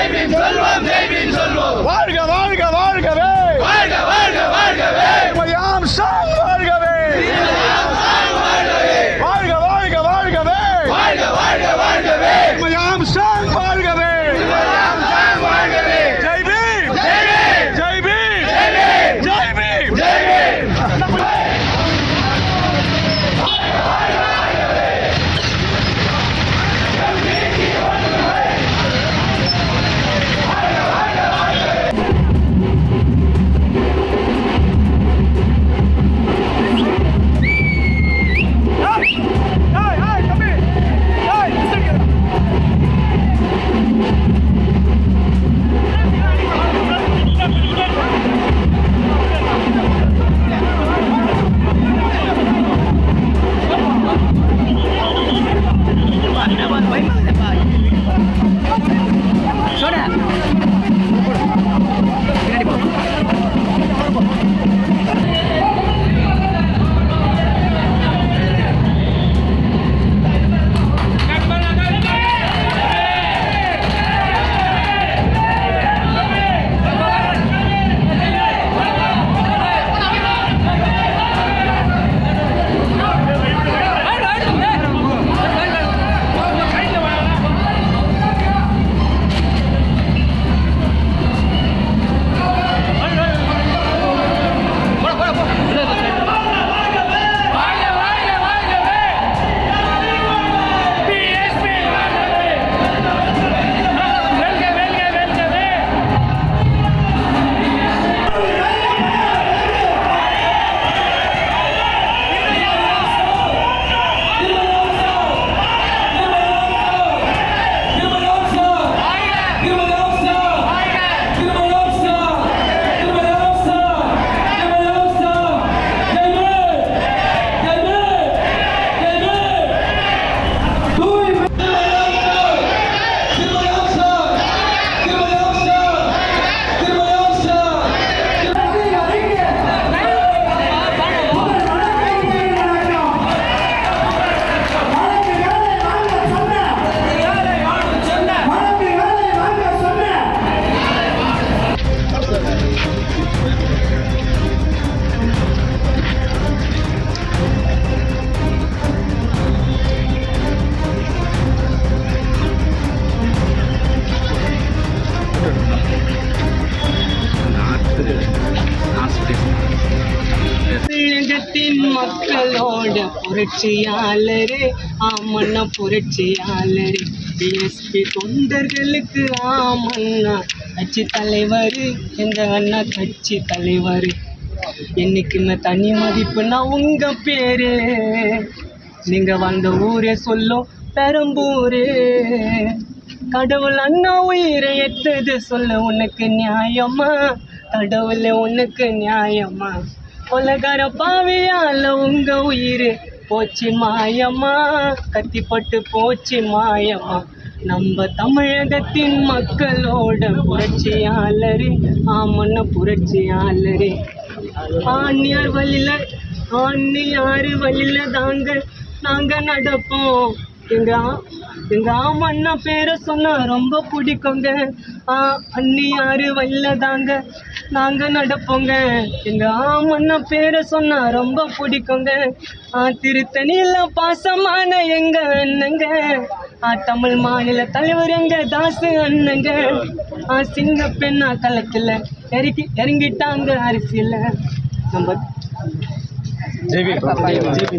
ஜெய்பீம் சொல்வோம் ஜெய்பீம் சொல்வோம். வாழ்க வாழ்க வாழ்கவே. வாழ்க வாழ்க வாழ்கவே. மயாம் சாய் உலகத்தின் மக்களோட புரட்சியாளரே. ஆமண்ணா புரட்சியாளரே. பிஎஸ்பி தொண்டர்களுக்கு ஆமண்ணா கட்சி தலைவர் எங்க அண்ணா கட்சி தலைவர். என்னைக்குமே தனி மதிப்புனா உங்க பேரு? நீங்க வந்த ஊரே சொல்லும் பெரம்பூரே. கடவுள் அண்ணா உயிரை எத்தது சொல்ல உனக்கு நியாயமா? கடவுளே உனக்கு நியாயமா? கொலகார பாவியால உங்க உயிர். போச்சு மாயமா கத்திப்பட்டு போச்சு மாயமா நம்ம தமிழகத்தின் மக்களோட புரட்சியாளரே ஆமன்ன புரட்சியாளரே ஆண்யார் வழியில ஆண்யார் வழியில தாங்க நாங்க நடப்போம். எங்க எங்க ஆமண்ணா பேரை சொன்னா ரொம்ப பிடிக்குங்க. ஆ அண்ணியாரு வல்ல தாங்க நாங்க நடப்போங்க. எங்க ஆமண்ணா பேரை சொன்னா ரொம்ப பிடிக்குங்க. ஆ திருத்தணியில பாசமான எங்க அண்ணங்க. ஆ தமிழ் மாநில தலைவர் எங்க தாசு அண்ணங்க. ஆ சிங்க பெண்ணா களத்துல இறக்கி இறங்கிட்டாங்க அரிசியில நம்ம ஜெய்பி ஜெய்பி